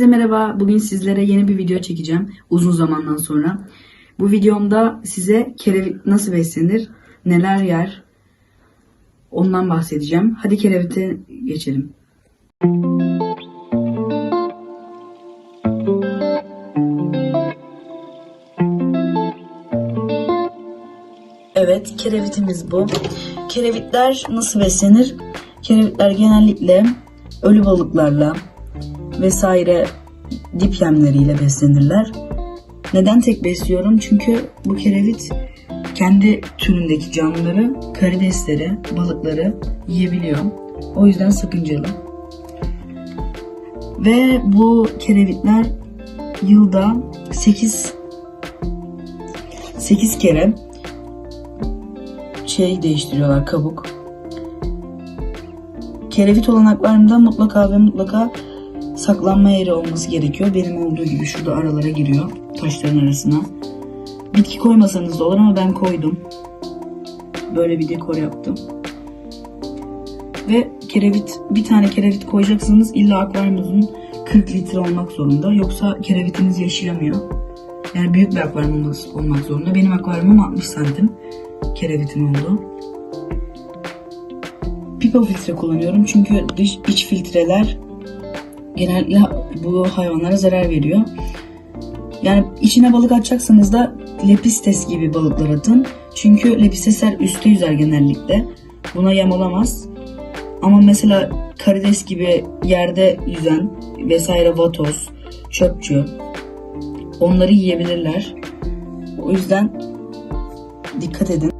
Hepinize merhaba. Bugün sizlere yeni bir video çekeceğim. Uzun zamandan sonra. Bu videomda size kerevit nasıl beslenir, neler yer, ondan bahsedeceğim. Hadi kerevite geçelim. Evet, kerevitimiz bu. Kerevitler nasıl beslenir? Kerevitler genellikle ölü balıklarla vesaire dip yemleriyle beslenirler. Neden tek besliyorum? Çünkü bu kerevit kendi türündeki canlıları, karidesleri, balıkları yiyebiliyor. O yüzden sakıncalı. Ve bu kerevitler yılda 8 8 kere şey değiştiriyorlar kabuk. Kerevit olan akvaryumda mutlaka ve mutlaka saklanma yeri olması gerekiyor. Benim olduğu gibi şurada aralara giriyor taşların arasına. Bitki koymasanız da olur ama ben koydum. Böyle bir dekor yaptım. Ve kerevit, bir tane kerevit koyacaksınız illa akvaryumunuzun 40 litre olmak zorunda. Yoksa kerevitiniz yaşayamıyor. Yani büyük bir akvaryum olmak zorunda. Benim akvaryumum 60 santim kerevitin oldu. Pipa filtre kullanıyorum çünkü dış iç filtreler genellikle bu hayvanlara zarar veriyor. Yani içine balık atacaksanız da lepistes gibi balıklar atın. Çünkü lepistesler üstte yüzer genellikle. Buna yem olamaz. Ama mesela karides gibi yerde yüzen vesaire vatoz, çöpçü onları yiyebilirler. O yüzden dikkat edin.